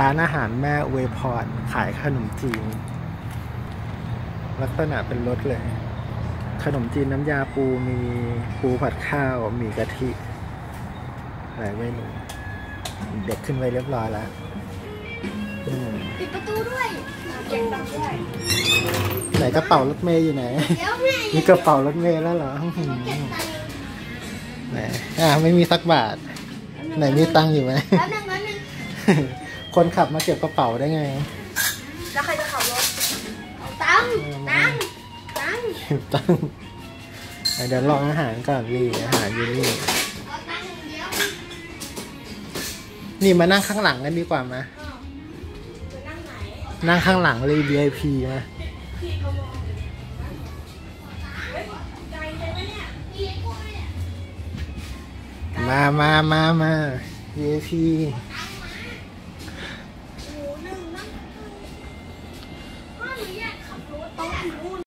ร้านอาหารแม่อวยพรขายขนมจีน ลักษณะเป็นรถเลย ขนมจีนน้ำยาปูมีปูผัดข้าวมีกะทิหลายเมนูเด็กขึ้นไว้เรียบร้อยแล้วอืมปิดประตูด้วยเก็บตังค์ด้วยไหนกระเป๋ารถเมย์อยู่ไหนเดี๋ยวแม่มีกระเป๋ารถเมย์แล้วเหรออื้อหือเก็บตังค์ไหนอ่าไม่มีสักบาท ไหนมีตังค์อยู่ไหม แป๊บนึงแป๊บนึงคนขับมาเก็บกระเป๋าได้ไง แล้วใครจะขับรถเอาตังค์ตังค์ตังค์ตังค์อะเดี๋ยวลองอาหารก่อนนี่อาหารอยู่นี่เอาตังค์อย่างเดียวนี่มานั่งข้างหลังกันดีกว่าไหมอ้าวจะนั่งไหนนั่งข้างหลังเลย VIP มาพี่เขามองเฮ้ยใจใช่ไหมเนี่ยพี่กลัวเนี่ยมามามามา VIP Tủ.